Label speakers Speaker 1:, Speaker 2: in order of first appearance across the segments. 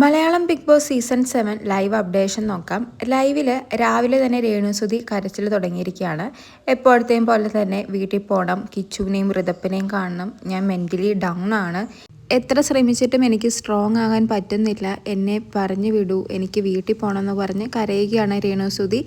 Speaker 1: Malayalam Bigg Boss season seven live updation നോക്കാം. ലൈവിൽ രാവിലെ തന്നെ രേണുസുതി കരച്ചിൽ തുടങ്ങിയിരിക്കുകയാണ്. എപ്പോഴത്തെയും പോലെ തന്നെ വീട്ടിൽ പോകണം കിച്ചുവിനെയും ഋതപ്പിനെയും കാണണം. ഞാൻ മെന്റലി ഡൗൺ ആണ്. എത്ര ശ്രമിച്ചിട്ടും എനിക്ക് സ്ട്രോങ് ആകാൻ പറ്റുന്നില്ല. എന്നെ പറഞ്ഞു വിടൂ എനിക്ക് വീട്ടിൽ പോകണമെന്ന് പറഞ്ഞ് കരയുകയാണ് രേണുസുതി.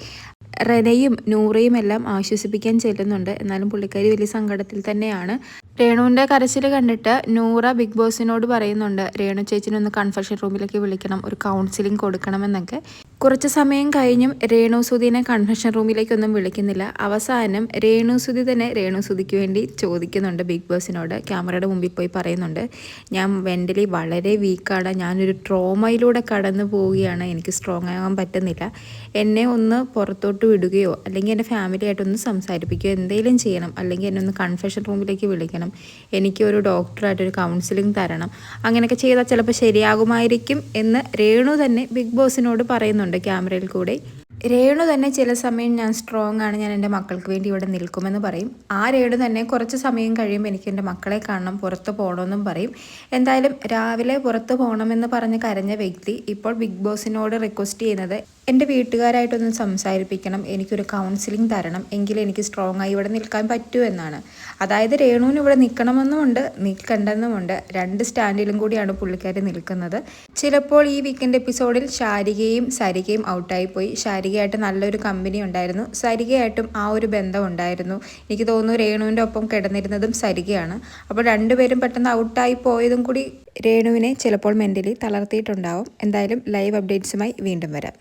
Speaker 1: റെനയും നൂറയും എല്ലാം ആശ്വസിപ്പിക്കാൻ ചെല്ലുന്നുണ്ട്. എന്നാലും പുള്ളിക്കാരി വലിയ സങ്കടത്തിൽ തന്നെയാണ്. രേണുവിന്റെ കരച്ചിൽ കണ്ടിട്ട് നൂറ ബിഗ് ബോസിനോട് പറയുന്നുണ്ട് രേണു ചേച്ചിനൊന്ന് കൺഫെഷൻ റൂമിലേക്ക് വിളിക്കണം ഒരു കൗൺസിലിംഗ് കൊടുക്കണമെന്നൊക്കെ. കുറച്ച് സമയം കഴിഞ്ഞും രേണുസുതിനെ കൺഫെഷൻ റൂമിലേക്കൊന്നും വിളിക്കുന്നില്ല. അവസാനം രേണുസുതി തന്നെ രേണുസുതിക്ക് വേണ്ടി ചോദിക്കുന്നുണ്ട് ബിഗ് ബോസിനോട്. ക്യാമറയുടെ മുമ്പിൽ പോയി പറയുന്നുണ്ട് ഞാൻ മെന്റലി വളരെ വീക്കാണ്. ഞാനൊരു ട്രോമയിലൂടെ കടന്നു പോവുകയാണ്. എനിക്ക് സ്ട്രോങ് ആകാൻ പറ്റുന്നില്ല. എന്നെ ഒന്ന് പുറത്തോട്ട് വിടുകയോ അല്ലെങ്കിൽ എന്റെ ഫാമിലിയായിട്ടൊന്ന് സംസാരിപ്പിക്കുകയോ എന്തെങ്കിലും ചെയ്യണം. അല്ലെങ്കിൽ എന്നെ ഒന്ന് കൺഫെഷൻ റൂമിലേക്ക് വിളിക്കണം. എനിക്ക് എനിക്കൊരു ഡോക്ടറായിട്ടൊരു കൗൺസിലിംഗ് തരണം. അങ്ങനെയൊക്കെ ചെയ്താൽ ചിലപ്പോൾ ശരിയാകുമായിരിക്കും എന്ന് രേണു തന്നെ ബിഗ് ബോസിനോട് പറയുന്നുണ്ട്. ക്യാമറയിൽ കൂടെ. രേണു തന്നെ ചില സമയം ഞാൻ സ്ട്രോങ് ആണ് ഞാൻ എന്റെ മക്കൾക്ക് വേണ്ടി ഇവിടെ നിൽക്കുമെന്ന് പറയും. ആ രേണു തന്നെ കുറച്ച് സമയം കഴിയുമ്പോൾ എനിക്ക് എന്റെ മക്കളെ കാണണം പുറത്ത് പോകണമെന്നും പറയും. എന്തായാലും രാവിലെ പുറത്ത് പോകണമെന്ന് പറഞ്ഞ് കരഞ്ഞ വ്യക്തി ഇപ്പോൾ ബിഗ് ബോസിനോട് റിക്വസ്റ്റ് ചെയ്യുന്നത് എന്റെ വീട്ടുകാരായിട്ടൊന്ന് സംസാരിപ്പിക്കണം എനിക്കൊരു കൗൺസിലിംഗ് തരണം എങ്കിലും എനിക്ക് സ്ട്രോങ് ആയി ഇവിടെ നിൽക്കാൻ പറ്റൂ എന്നാണ്. അതായത് രേണുവിന് ഇവിടെ നിൽക്കണമെന്നുമുണ്ട് നിൽക്കണ്ടെന്നുമുണ്ട്. രണ്ട് സ്റ്റാൻഡിലും കൂടിയാണ് പുള്ളിക്കാരി നിൽക്കുന്നത്. ചിലപ്പോൾ ഈ വീക്കെൻഡ് എപ്പിസോഡിൽ ശാരികയും സരികയും ഔട്ടായി പോയി. സരികയായിട്ട് നല്ലൊരു കമ്പനി ഉണ്ടായിരുന്നു. സരികയായിട്ടും ആ ഒരു ബന്ധം ഉണ്ടായിരുന്നു. എനിക്ക് തോന്നുന്നു രേണുവിന്റെ ഒപ്പം കിടന്നിരുന്നതും സരികയാണ്. അപ്പോൾ രണ്ടുപേരും പെട്ടെന്ന് ഔട്ടായി പോയതും കൂടി രേണുവിനെ ചിലപ്പോൾ മെന്റലി തളർത്തിയിട്ടുണ്ടാവും. എന്തായാലും ലൈവ് അപ്ഡേറ്റ്സുമായി വീണ്ടും വരാം.